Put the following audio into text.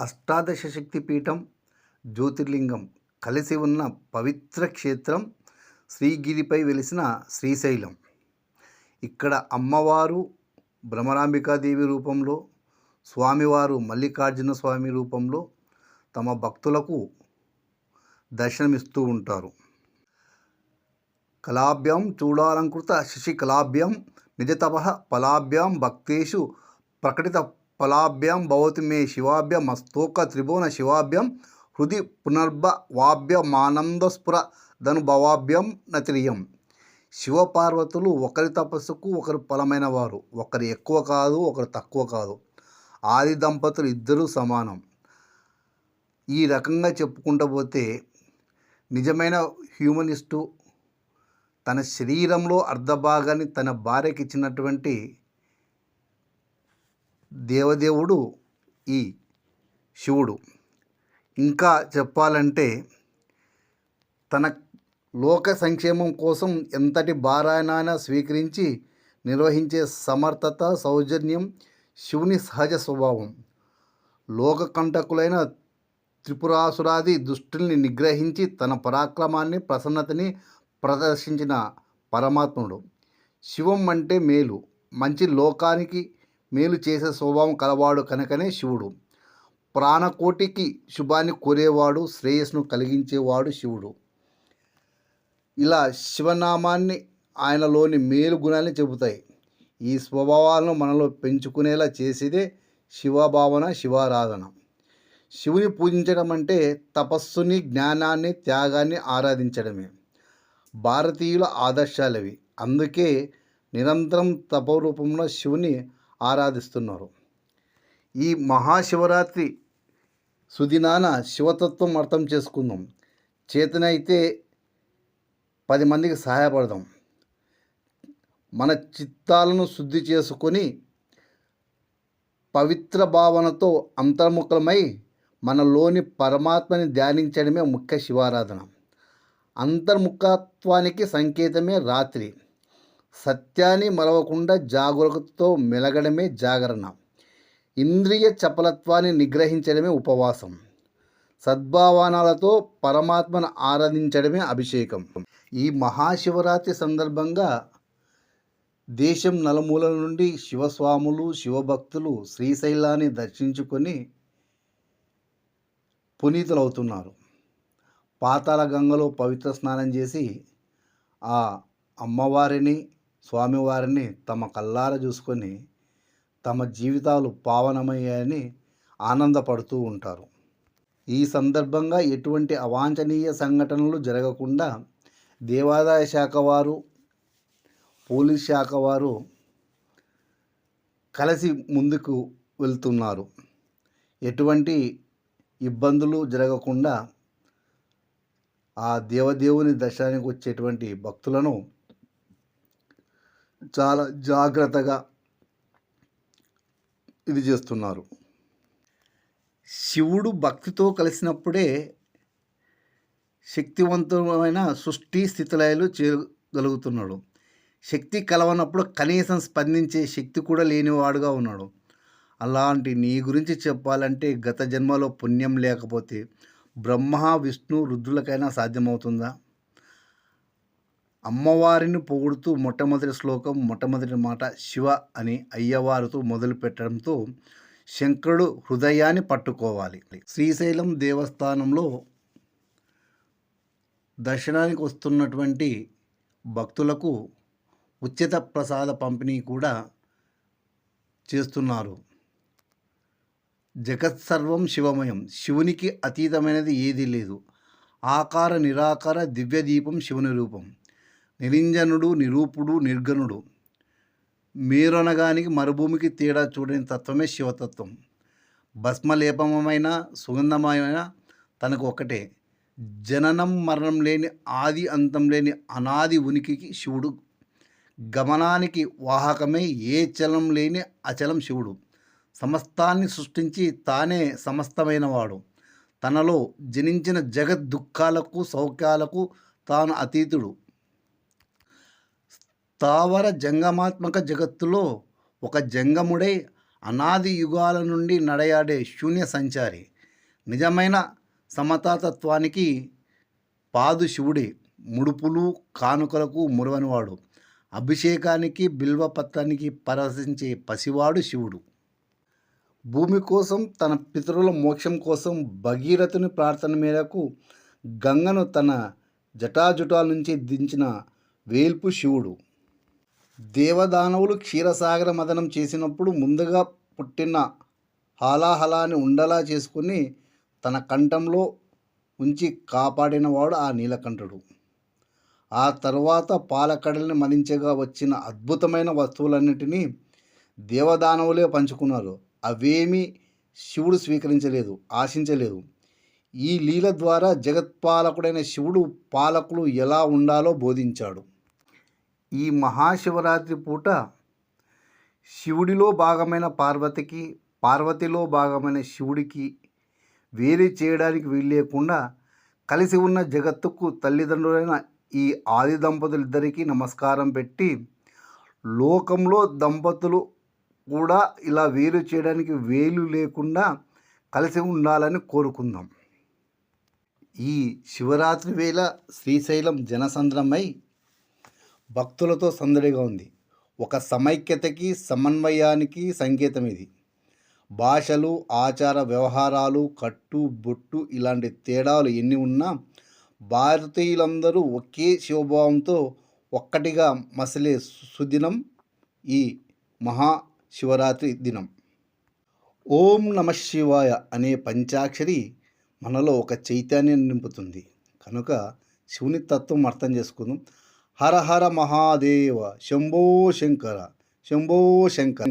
అష్టాదశ శక్తిపీఠం జ్యోతిర్లింగం కలిసి ఉన్న పవిత్ర క్షేత్రం శ్రీగిరిపై వెలిసిన శ్రీశైలం. ఇక్కడ అమ్మవారు భ్రమరాంబికాదేవి రూపంలో స్వామివారు మల్లికార్జున స్వామి రూపంలో తమ భక్తులకు దర్శనమిస్తూ ఉంటారు. కళాభ్యాం చూడాలంకృత శశికళాభ్యాం నిజతప ఫలాభ్యాం భక్తేషు ప్రకటిత ఫలాభ్యాం భవతి మే శివాభ్యం మస్తూక త్రిభువన శివాభ్యం హృది పునర్భవాభ్యమానందస్ఫుర ధనుభవాభ్యం నతిరియం. శివపార్వతులు ఒకరి తపస్సుకు ఒకరు ఫలమైన వారు ఒకరు ఎక్కువ కాదు ఒకరు తక్కువ కాదు. ఆది దంపతులు ఇద్దరూ సమానం. ఈ రకంగా చెప్పుకుంటూ పోతే నిజమైన హ్యూమనిస్టు తన శరీరంలో అర్ధభాగాన్ని తన భార్యకి ఇచ్చినటువంటి దేవదేవుడు ఈ శివుడు. ఇంకా చెప్పాలంటే తన లోక సంక్షేమం కోసం ఎంతటి భారాయనైనా స్వీకరించి నిర్వహించే సమర్థత సౌజన్యం శివుని సహజ స్వభావం. లోక కంటకులైన త్రిపురాసురాది దుష్టుల్ని నిగ్రహించి తన పరాక్రమాన్ని ప్రసన్నతని ప్రదర్శించిన పరమాత్ముడు. శివం అంటే మేలు. మంచి లోకానికి మేలు చేసే స్వభావం కలవాడు కనుకనే శివుడు. ప్రాణకోటికి శుభాన్ని కోరేవాడు శ్రేయస్సును కలిగించేవాడు శివుడు. ఇలా శివనామాన్ని ఆయనలోని మేలు గుణాలని చెబుతాయి. ఈ స్వభావాలను మనలో పెంచుకునేలా చేసేదే శివభావన శివారాధన. శివుని పూజించడం అంటే తపస్సుని జ్ఞానాన్ని త్యాగాన్ని ఆరాధించడమే. భారతీయుల ఆదర్శాలవి. అందుకే నిరంతరం తపరూపంలో శివుని ఆరాధిస్తున్నారు. ఈ మహాశివరాత్రి సుదినాన శివతత్వం అర్థం చేసుకుందాం. చేతనైతే పది మందికి సహాయపడదాం. మన చిత్తాలను శుద్ధి చేసుకొని పవిత్ర భావనతో అంతర్ముఖమై మనలోని పరమాత్మని ధ్యానించడమే ముఖ్య శివారాధన. అంతర్ముఖత్వానికి సంకేతమే రాత్రి. సత్యాన్ని మరవకుండా జాగరూకతతో మెలగడమే జాగరణ. ఇంద్రియ చపలత్వాన్ని నిగ్రహించడమే ఉపవాసం. సద్భావనాలతో పరమాత్మను ఆరాధించడమే అభిషేకం. ఈ మహాశివరాత్రి సందర్భంగా దేశం నలుమూలల నుండి శివస్వాములు శివభక్తులు శ్రీశైలాన్ని దర్శించుకొని పునీతులవుతున్నారు. పాతాళ గంగలో పవిత్ర స్నానం చేసి ఆ అమ్మవారిని స్వామివారిని తమ కల్లార చూసుకొని తమ జీవితాలు పావనమయ్యాయని ఆనందపడుతూ ఉంటారు. ఈ సందర్భంగా ఎటువంటి అవాంఛనీయ సంఘటనలు జరగకుండా దేవాదాయ శాఖ వారు పోలీస్ శాఖ వారు కలిసి ముందుకు వెళ్తున్నారు. ఎటువంటి ఇబ్బందులు జరగకుండా ఆ దేవదేవుని దర్శనానికి వచ్చేటువంటి భక్తులను చాలా జాగ్రత్తగా ఇది చేస్తున్నారు. శివుడు భక్తితో కలిసినప్పుడే శక్తివంతమైన సృష్టి స్థితిలయాలు చేయగలుగుతున్నాడు శక్తి కలవనప్పుడు కనీసం స్పందించే శక్తి కూడా లేనివాడుగా ఉన్నాడు. అలాంటి నీ గురించి చెప్పాలంటే గత జన్మలో పుణ్యం లేకపోతే బ్రహ్మ విష్ణు రుద్రులకైనా సాధ్యమవుతుందా? అమ్మవారిని పొగుడుతూ మొట్టమొదటి శ్లోకం మొట్టమొదటి మాట శివ అని అయ్యవారితో మొదలు పెట్టడంతో శంకరుడు హృదయాన్ని పట్టుకోవాలి. శ్రీశైలం దేవస్థానంలో దర్శనానికి వస్తున్నటువంటి భక్తులకు ఉచిత ప్రసాద పంపిణీ కూడా చేస్తున్నారు. జగత్ సర్వం శివమయం. శివునికి అతీతమైనది ఏదీ లేదు. ఆకార నిరాకార దివ్య దీపం శివుని రూపం. నిరింజనుడు నిరూపుడు నిర్గణుడు మీరనగానికి మరుభూమికి తేడా చూడని తత్వమే శివతత్వం. భస్మలేపమైన సుగంధమైన తనకు ఒకటే జననం మరణం లేని ఆది అంతం లేని అనాది ఉనికికి శివుడు. గమనానికి వాహకమే ఏ చలం లేని అచలం శివుడు. సమస్తాన్ని సృష్టించి తానే సమస్తమైనవాడు. తనలో జనించిన జగత్ దుఃఖాలకు సౌఖ్యాలకు తాను అతీతుడు. స్థావర జంగమాత్మక జగత్తులో ఒక జంగముడై అనాది యుగాల నుండి నడయాడే శూన్య సంచారి. నిజమైన సమతాతత్వానికి పాదు శివుడే. ముడుపులు కానుకలకు మురవనివాడు. అభిషేకానికి బిల్వపత్రానికి పరవశించే పసివాడు శివుడు. భూమి కోసం తన పితరుల మోక్షం కోసం భగీరథుని ప్రార్థన మేరకు గంగను తన జటాజుటాల నుంచి దించిన వేల్పు శివుడు. దేవదానవులు క్షీరసాగర మదనం చేసినప్పుడు ముందుగా పుట్టిన హాలాహలాన్ని ఉండలా చేసుకుని తన కంఠంలో ఉంచి కాపాడినవాడు ఆ నీలకంఠుడు. ఆ తర్వాత పాలకడల్ని మదించగా వచ్చిన అద్భుతమైన వస్తువులన్నిటినీ దేవదానవులే పంచుకున్నారు. అవేమీ శివుడు స్వీకరించలేదు ఆశించలేదు. ఈ లీల ద్వారా జగత్పాలకుడైన శివుడు పాలకులు ఎలా ఉండాలో బోధించాడు. ఈ మహాశివరాత్రి పూట శివుడిలో భాగమైన పార్వతికి పార్వతిలో భాగమైన శివుడికి వేరే చేయడానికి వీల్లేకుండా కలిసి ఉన్న జగత్తుకు తల్లిదండ్రులైన ఈ ఆది దంపతులిద్దరికీ నమస్కారం పెట్టి లోకంలో దంపతులు కూడా ఇలా వేరు చేయడానికి వేలు లేకుండా కలిసి ఉండాలని కోరుకుందాం. ఈ శివరాత్రి వేళ శ్రీశైలం జనసంద్రమై భక్తులతో సందడిగా ఉంది. ఒక సమైక్యతకి సమన్వయానికి సంకేతం ఇది భాషలు ఆచార వ్యవహారాలు కట్టు బొట్టు ఇలాంటి తేడాలు ఎన్ని ఉన్నా భారతీయులందరూ ఒకే శివభావంతో ఒక్కటిగా మసలే సుదినం ఈ మహా శివరాత్రి దినం. ఓం నమ శివాయ అనే పంచాక్షరి మనలో ఒక చైతన్యం నింపుతుంది. కనుక శివుని తత్వం అర్థం చేసుకుందాం. ಹರ ಹರ ಮಹಾದೇವ ಶಂಭೋ ಶಂಕರ ಶಂಭೋ ಶಂಕರ.